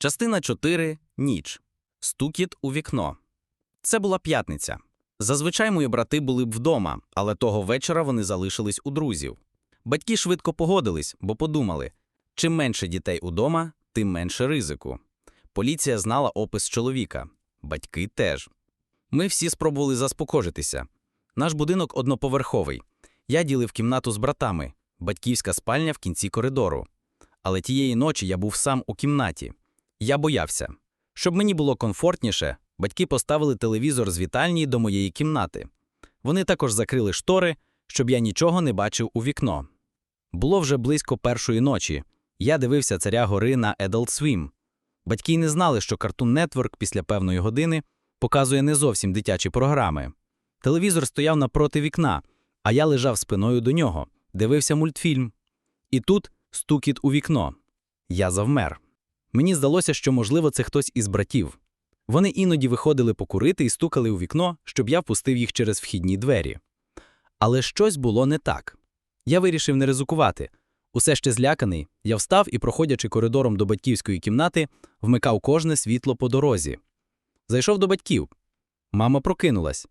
Частина 4. Ніч. Стукіт у вікно. Це була п'ятниця. Зазвичай мої брати були б вдома, але того вечора вони залишились у друзів. Батьки швидко погодились, бо подумали: чим менше дітей удома, тим менше ризику. Поліція знала опис чоловіка, батьки теж. Ми всі спробували заспокojитися. Наш будинок одноповерховий. Я ділив кімнату з братами, батьківська спальня в кінці коридору. Але тієї ночі я був сам у кімнаті. Я боявся. Щоб мені було комфортніше, батьки поставили телевізор з вітальні до моєї кімнати. Вони також закрили штори, щоб я нічого не бачив у вікно. Було вже близько першої ночі. Я дивився царя гори на Adult Swim. Батьки не знали, що Cartoon Network після певної години показує не зовсім дитячі програми. Телевізор стояв напроти вікна, а я лежав спиною до нього, дивився мультфільм. І тут стукіт у вікно. Я завмер. Мені здалося, що, можливо, це хтось із братів. Вони іноді виходили покурити і стукали у вікно, щоб я впустив їх через вхідні двері. Але щось було не так. Я вирішив не ризикувати. Усе ще зляканий, я встав і, проходячи коридором до батьківської кімнати, вмикав кожне світло по дорозі. Зайшов до батьків. Мама прокинулась.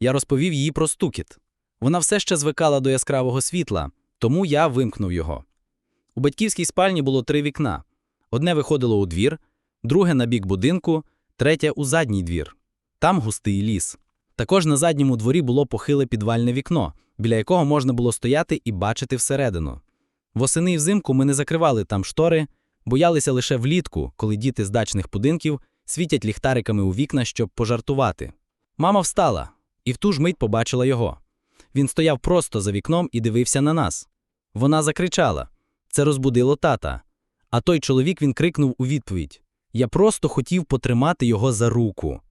Я розповів їй про стукіт. Вона все ще звикала до яскравого світла, тому я вимкнув його. У батьківській спальні було три вікна. Одне виходило у двір, друге на бік будинку, третє у задній двір. Там густий ліс. Також на задньому дворі було похиле підвальне вікно, біля якого можна було стояти і бачити всередину. Восени і взимку ми не закривали там штори, боялися лише влітку, коли діти з дачних будинків світять ліхтариками у вікна, щоб пожартувати. Мама встала і в ту ж мить побачила його. Він стояв просто за вікном і дивився на нас. Вона закричала. Це розбудило тата. А той чоловік він крикнув у відповідь: Я просто хотів потримати його за руку.